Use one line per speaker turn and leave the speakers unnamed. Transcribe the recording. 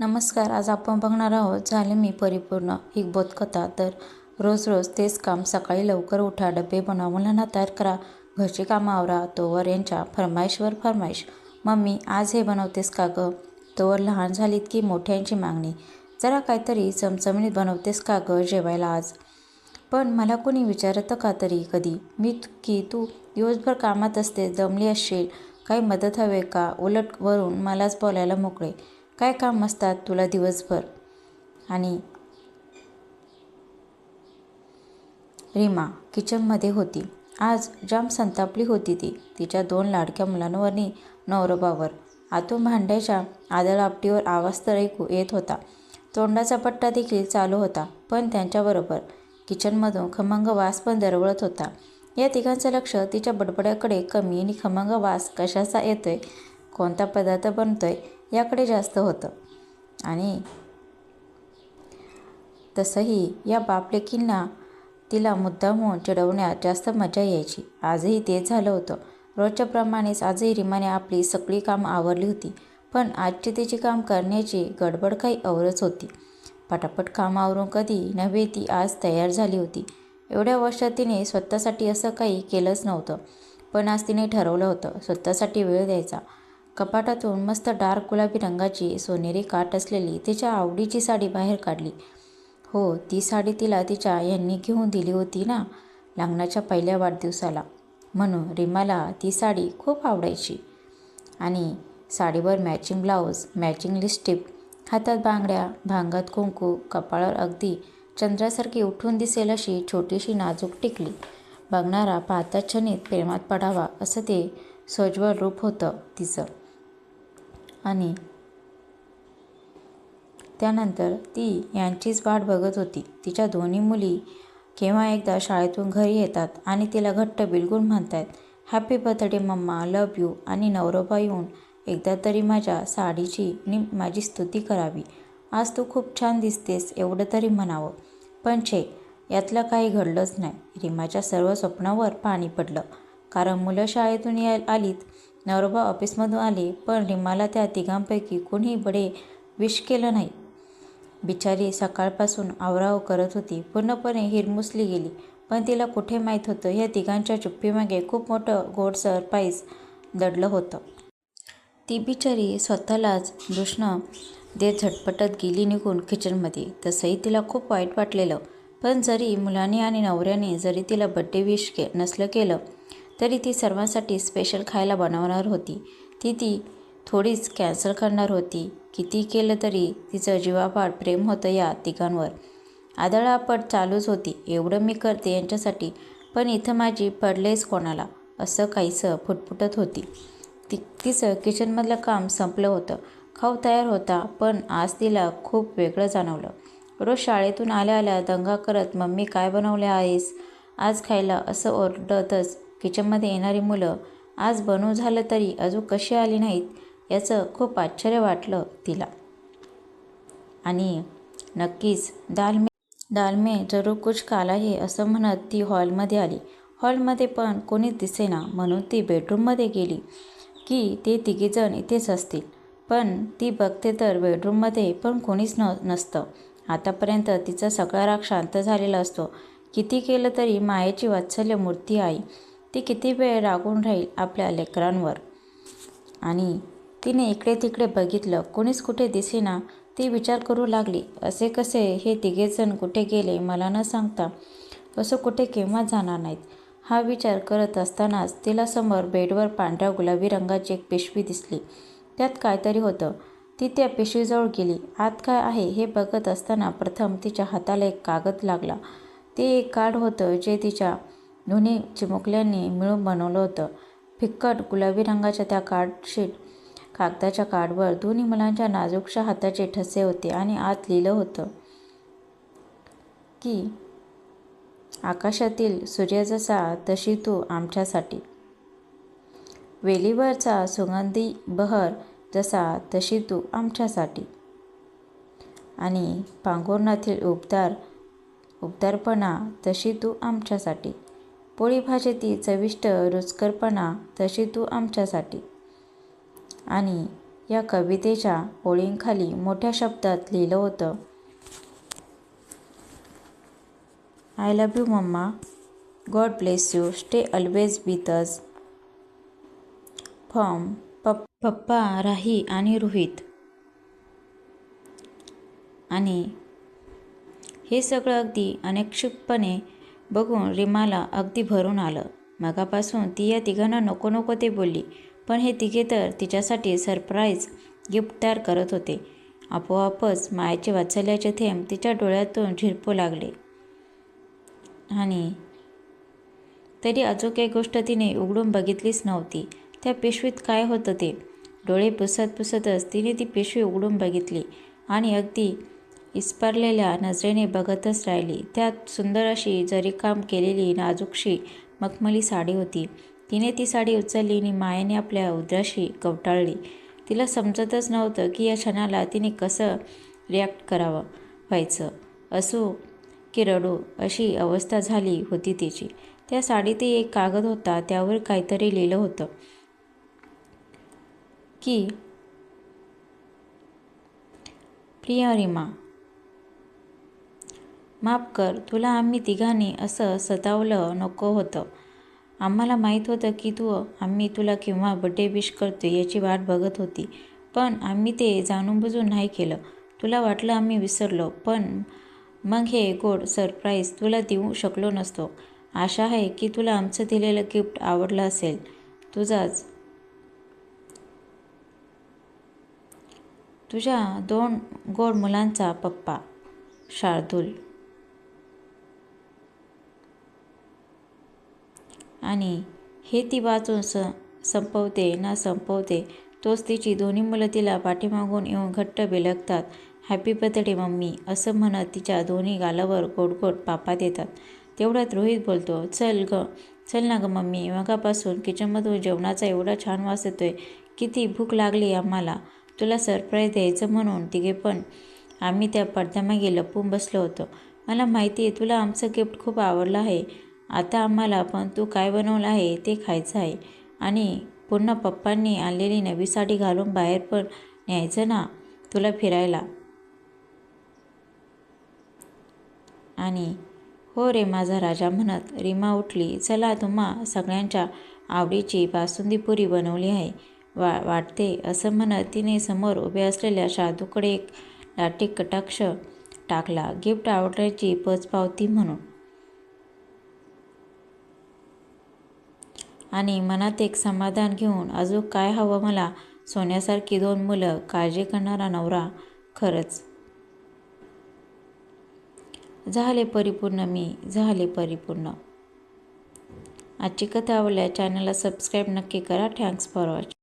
नमस्कार आज आपण बघणार आहोत झाले मी परिपूर्ण ही बोधकथा. तर रोज रोज तेच काम सकाळी लवकर उठा डबे बनवा मुलांना तयार करा घरची कामं आवरा तोवर यांच्या फरमाईशवर फरमाईश. मम्मी आज हे बनवतेस का गं? तोवर लहान झालीत की मोठ्यांची मागणी. जरा काहीतरी चमचमीत बनवतेस का गं जेवायला आज? पण मला कोणी विचारतं का तरी कधी? मी की तू दिवसभर कामात असते दमली असशील काही मदत हवे का? उलट वरून मलाच बोलायला मोकळे. काय काम असतात तुला दिवसभर? आणि रीमा किचनमध्ये होती. आज जाम संतापली होती ती. तिच्या दोन लाडक्या मुलांवरनी नवरोबावर. आतून भांड्याच्या आदळआपटीवर आवाज तर ऐकू येत होता. तोंडाचा पट्टा देखील चालू होता पण त्यांच्याबरोबर किचनमधून खमंग वास पण दरवळत होता. या तिघांचं लक्ष तिच्या बडबड्याकडे कमी आणि खमंग वास कशाचा येतोय? कोणता पदार्थ बनतोय? याकडे जास्त होतं. आणि तसंही या बापलेकींना तिला मुद्दामहून चिडवण्यात जास्त मजा यायची. आजही तेच झालं होतं. रोजच्याप्रमाणेच आजही रिमाने आपली सगळी कामं आवरली होती. पण आजची तिची काम करण्याची गडबड काही औरच होती. पटापट काम आवरून कधी नव्हे ती आज तयार झाली होती. एवढ्या वर्षात तिने स्वतःसाठी असं काही केलंच नव्हतं. पण आज तिने ठरवलं होतं स्वतःसाठी वेळ द्यायचा. कपाटातून मस्त डार्क गुलाबी रंगाची सोनेरी काठ असलेली तिच्या आवडीची साडी बाहेर काढली. हो ती साडी तिला तिच्या यांनी घेऊन दिली होती ना? लग्नाच्या पहिल्या वाढदिवसाला. म्हणून रिमाला ती साडी खूप आवडायची. आणि साडीवर मॅचिंग ब्लाऊज मॅचिंग लिस्टिप हातात बांगड्या भांगात कुंकू कपाळावर अगदी चंद्रासारखी उठून दिसेल अशी छोटीशी नाजूक टिकली. बघणारा पाहता क्षणीत प्रेमात पडावा असं ते सोज्वळ रूप होतं तिचं. आणि त्यानंतर ती यांचीच वाट बघत होती. तिच्या दोन्ही मुली केव्हा एकदा शाळेतून घरी येतात आणि तिला घट्ट बिलगून म्हणतात happy birthday mumma love you आणि नवरोबा येऊन एकदा तरी माझ्या साडीची आणि माझी स्तुती करावी. आज तू खूप छान दिसतेस एवढं तरी म्हणावं. पण छे यातलं काही घडलंच नाही. रिमाच्या सर्व स्वप्नावर पाणी पडलं. कारण मुलं शाळेतून या आलीत नवरोबा ऑफिसमधून आले पण रिमाला त्या तिघांपैकी कोणी बडे विश केलं नाही. बिचारी सकाळपासून आवराव करत होती. पूर्णपणे हिरमुसली गेली. पण तिला कुठे माहीत होतं? या तिघांच्या चुप्पीमागे खूप मोठं गोड सरप्राईज दडलं होतं. ती बिचारी स्वतःलाच दुष्ण देत झटपटत गेली निघून किचनमध्ये. तसंही तिला खूप वाईट वाटलेलं. पण जरी मुलाने आणि नवऱ्याने जरी तिला बड्डे विश के नसलं केलं तरी ती सर्वांसाठी स्पेशल खायला बनवणार होती. ती ती थोडीच कॅन्सल करणार होती. किती केलं तरी तिचं जीवापाड प्रेम होतं या तिघांवर. आदळापट चालूच होती. एवढं मी करते यांच्यासाठी पण इथं माझी पडलेच कोणाला असं काहीसं फुटफुटत होती. ती तिचं किचनमधलं काम संपलं होतं. खाऊ तयार होता पण आज तिला खूप वेगळं जाणवलं. रोज शाळेतून आल्या आल्या दंगा करत मम्मी काय बनवले आहेस? आज खायला? असं ओरडतच किचनमध्ये येणारी मुलं आज बनवू झालं तरी अजून कशी आली नाहीत? याचं खूप आश्चर्य वाटलं तिला. आणि नक्कीच दाल में दाल में जरूर कुछ काला हे असं म्हणत ती हॉलमध्ये आली. हॉलमध्ये पण कोणीच दिसेना म्हणून ती बेडरूममध्ये गेली की ते तिघीजण इथेच असतील. पण ती बघते तर बेडरूममध्ये पण कोणीच न नसतं. आतापर्यंत तिचा सगळा राग शांत झालेला असतो. किती केलं तरी मायेची वात्सल्य मूर्ती आई. ती किती वेळ रागून राहील आपल्या लेकरांवर? आणि तिने इकडे तिकडे बघितलं कोणीच कुठे दिसेना ती विचार करू लागली असे कसे हे तिघेजण कुठे गेले मला न सांगता? असं कुठे केव्हा जाणार नाहीत? हा विचार करत असतानाच तिला समोर बेडवर पांढऱ्या गुलाबी रंगाची एक पिशवी दिसली. त्यात काहीतरी होतं. ती त्या पिशवीजवळ गेली. आत काय आहे हे बघत असताना प्रथम तिच्या हाताला एक कागद लागला. ते एक कार्ड होतं जे तिच्या दोन्ही चिमुकल्यांनी मिळून बनवलं होतं. फिक्कट गुलाबी रंगाच्या त्या कार्डशीट कागदाच्या कार्डवर दोन्ही मुलांच्या नाजूकशा हाताचे ठसे होते आणि आत लिहिलं होतं की आकाशातील सूर्य जसा तशी तू आमच्यासाठी. वेलीवरचा सुगंधी बहर जसा तशी तू आमच्यासाठी. आणि पांघरुणातील उबदार उबदारपणा तशी तू आमच्यासाठी. पोळी भाजीतील चविष्ट रुचकरपणा तशी तू आमच्यासाठी. आणि या कवितेच्या ओळींखाली मोठ्या शब्दात लिहिलं होतं. I love you mumma God bless you stay always with us from पप पप्पा राही आणि रोहित आणि हे सगळं अगदी अनक्षिपपणे बघून रिमाला अगदी भरून आलं. मगापासून ती या तिघांना नको नको ते बोलली पण हे तिघे तर तिच्यासाठी सरप्राईज गिफ्ट तयार करत होते. आपोआपच मायाचे वात्सल्याचे थेंब तिच्या डोळ्यातून झिरपू लागले. आणि तरी अजून काही गोष्ट तिने उघडून बघितलीच नव्हती. त्या पिशवीत काय होतं ते? डोळे पुसत पुसतच तिने ती पिशवी उघडून बघितली आणि अगदी इस्पारलेल्या नजरेने बघतच राहिली. त्यात सुंदर अशी जरीकाम केलेली नाजूकशी मखमली साडी होती. तिने ती साडी उचलली आणि मायेने आपल्या उद्राशी कवटाळली. तिला समजतच नव्हतं की या क्षणाला तिने कसं रिॲक्ट करावं व्हायचं. असो की रडू अशी अवस्था झाली होती तिची. त्या साडीतही एक कागद होता त्यावर काहीतरी लिहिलं होतं की प्रिया रिमा माफ कर तुला आम्ही तिघांनी असं सतावलं नको होतं. आम्हाला माहीत होतं की तू आम्ही तुला केव्हा बड्डे विश करतो याची वाट बघत होती. पण आम्ही ते जाणून बुजून नाही केलं. तुला वाटलं आम्ही विसरलो पण मग हे गोड सरप्राईज तुला देऊ शकलो नसतो. आशा आहे की तुला आमचं दिलेलं गिफ्ट आवडलं असेल. तुझाच. तुझ्या दोन गोड मुलांचा पप्पा शार्दूल. आणि हे ती वाचून स संपवते ना संपवते तोच तिची दोन्ही मुलं तिला पाठीमागून येऊन घट्ट बिलगतात. हॅपी बर्थडे मम्मी असं म्हणत तिच्या दोन्ही गालावर गोडगोड पापा देतात. तेवढ्यात रोहित बोलतो चल ग चल ना ग मम्मी मगापासून किचनमधून जेवणाचा एवढा छान वास येतोय किती भूक लागली आम्हाला. तुला सरप्राईज द्यायचं म्हणून तिघे पण आम्ही त्या पडद्यामागे लपून बसलो होतो. मला माहिती आहे तुला आमचं गिफ्ट खूप आवडलं आहे. आता आम्हाला पण तू काय बनवलं आहे ते खायचं आहे. आणि पुन्हा पप्पांनी आणलेली नवी साडी घालून बाहेर पण न्यायचं ना तुला फिरायला? आणि हो रे माझा राजा म्हणत रीमा उठली. चला तुम्हा सगळ्यांच्या आवडीची बासुंदी पुरी बनवली आहे. वा वाटते असं म्हणत तिने समोर उभे असलेल्या शादूकडे एक लाटी कटाक्ष टाकला. गिफ्ट आवडण्याची पचपावती म्हणून. आणि मनात एक समाधान घेऊन अजून काय हवं मला? सोन्यासारखी दोन मुलं काळजी करणारा नवरा खरंच. झाले परिपूर्ण मी झाले परिपूर्ण. आजची कथा आवडल्या चॅनलला सबस्क्राईब नक्की करा. Thanks for watching